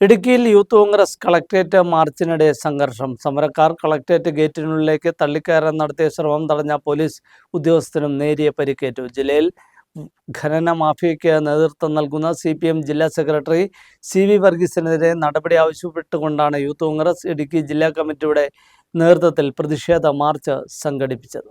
ഇടുക്കിയിൽ youth Congress collectorate മാർച്ചിനിടെ സംഘർഷം. സമരക്കാർ കളക്ട്രേറ്റ് ഗേറ്റിനുള്ളിലേക്ക് തള്ളിക്കയറാൻ നടത്തിയ ശ്രമം തടഞ്ഞ പോലീസ് ഉദ്യോഗസ്ഥനും നേരിയ പരിക്കേറ്റു. ജില്ലയിൽ ഖനന മാഫിയയ്ക്ക് നേതൃത്വം നൽകുന്ന സി പി എം ജില്ലാ സെക്രട്ടറി സി വി വർഗീസിനെതിരെ നടപടി ആവശ്യപ്പെട്ടുകൊണ്ടാണ് യൂത്ത് കോൺഗ്രസ് ഇടുക്കി ജില്ലാ കമ്മിറ്റിയുടെ നേതൃത്വത്തിൽ പ്രതിഷേധ മാർച്ച് സംഘടിപ്പിച്ചത്.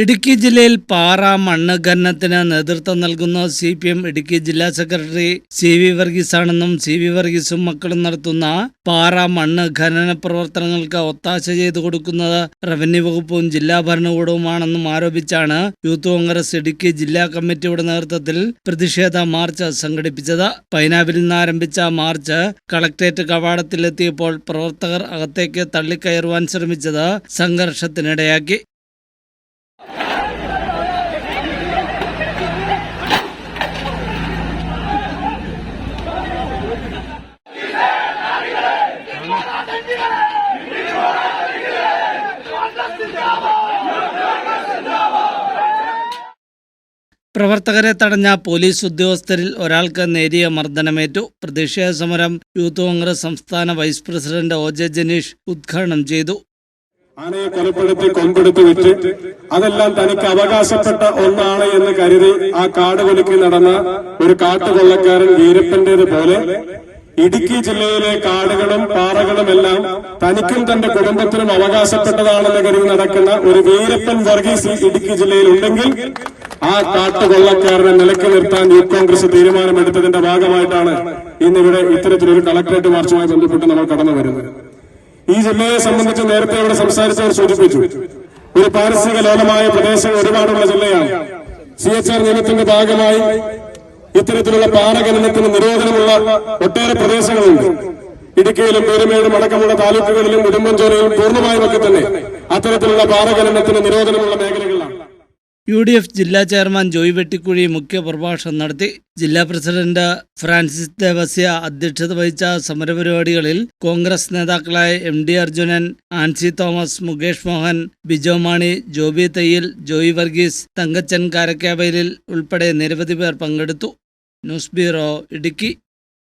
ഇടുക്കി ജില്ലയിൽ പാറ മണ്ണ് ഖനനത്തിന് നേതൃത്വം നൽകുന്ന സി പി എം ഇടുക്കി ജില്ലാ സെക്രട്ടറി സി വി വർഗീസാണെന്നും സി വി വർഗീസും മക്കളും നടത്തുന്ന പാറ മണ്ണ് ഖനന പ്രവർത്തനങ്ങൾക്ക് ഒത്താശ ചെയ്തു കൊടുക്കുന്നത് റവന്യൂ വകുപ്പും ജില്ലാ ഭരണകൂടവുമാണെന്നും ആരോപിച്ചാണ് യൂത്ത് കോൺഗ്രസ് ഇടുക്കി ജില്ലാ കമ്മിറ്റിയുടെ നേതൃത്വത്തിൽ പ്രതിഷേധ മാർച്ച് സംഘടിപ്പിച്ചത്. പൈനാവിൽ നിന്ന് ആരംഭിച്ച മാർച്ച് കളക്ടറേറ്റ് കവാടത്തിലെത്തിയപ്പോൾ പ്രവർത്തകർ അകത്തേക്ക് തള്ളിക്കയറുവാൻ ശ്രമിച്ചത് സംഘർഷത്തിനിടയാക്കി. പ്രവർത്തകരെ തടഞ്ഞ പോലീസ് ഉദ്യോഗസ്ഥരിൽ ഒരാൾക്ക് നേരിയ മർദ്ദനമേറ്റു. പ്രതിഷേധ സമരം യൂത്ത് കോൺഗ്രസ് സംസ്ഥാന vice president O J Janeesh ഉദ്ഘാടനം ചെയ്തു. ആനയെ കൊലപ്പെടുത്തി കൊമ്പെടുത്ത് വിറ്റ് അതെല്ലാം തനിക്ക് അവകാശപ്പെട്ട ഒന്നാണ് എന്ന് കരുതി ആ കാട് കൊലുക്കി നടന്ന ഒരു കാട്ടുകൊള്ളക്കാരൻ വീരപ്പന്റേത് പോലെ ഇടുക്കി ജില്ലയിലെ കാടുകളും പാറകളും എല്ലാം തനിക്കും തന്റെ കുടുംബത്തിനും അവകാശപ്പെട്ടതാണെന്ന് കരുതി നടക്കുന്ന ഒരു വീരപ്പൻ വർഗീസ് ഇടുക്കി ജില്ലയിൽ ഉണ്ടെങ്കിൽ ആ കാട്ടുകൊള്ളക്കാരനെ നിലയ്ക്ക് നിർത്താൻ യൂത്ത് കോൺഗ്രസ് തീരുമാനമെടുത്തതിന്റെ ഭാഗമായിട്ടാണ് ഇന്നിവിടെ ഇത്തരത്തിലൊരു കളക്ടറേറ്റ് മാർച്ചുമായി ബന്ധപ്പെട്ട് നമ്മൾ കടന്നു വരുന്നത്. ഈ ജില്ലയെ സംബന്ധിച്ച് നേരത്തെ ഇവിടെ സംസാരിച്ചവർ സൂചിപ്പിച്ചു. ഒരു പാരിസ്ഥിതിക ലോലമായ പ്രദേശം ഒരുപാടുള്ള ജില്ലയാണ്. സി എച്ച് ആർ നിയമത്തിന്റെ ഭാഗമായി ഇത്തരത്തിലുള്ള പാറഖനനത്തിന് നിരോധനമുള്ള ഒട്ടേറെ പ്രദേശങ്ങളുണ്ട്. ഇടുക്കിയിലും പെരുമേടും അടക്കമുള്ള താലൂക്കുകളിലും ഉടുമ്പൻചോലയിലും പൂർണമായും ഒക്കെ തന്നെ അത്തരത്തിലുള്ള പാറഖനനത്തിന് നിരോധനമുള്ള മേഖലകളാണ് യു ഡി എഫ് ജില്ലാ ചെയർമാൻ ജോയ് വെട്ടിക്കുഴി മുഖ്യ പ്രഭാഷണം നടത്തി. ജില്ലാ പ്രസിഡന്റ് ഫ്രാൻസിസ് ദേവസ്യ അധ്യക്ഷത വഹിച്ച സമരപരിപാടികളിൽ കോൺഗ്രസ് നേതാക്കളായ എം ഡി അർജുനൻ ആൻസി തോമസ് മുകേഷ് മോഹൻ ബിജോ മാണി ജോബി തയ്യിൽ ജോയ് വർഗീസ് തങ്കച്ചൻ കാരക്കാവയലിൽ ഉൾപ്പെടെ നിരവധി പേർ പങ്കെടുത്തു. News bureau Idukki.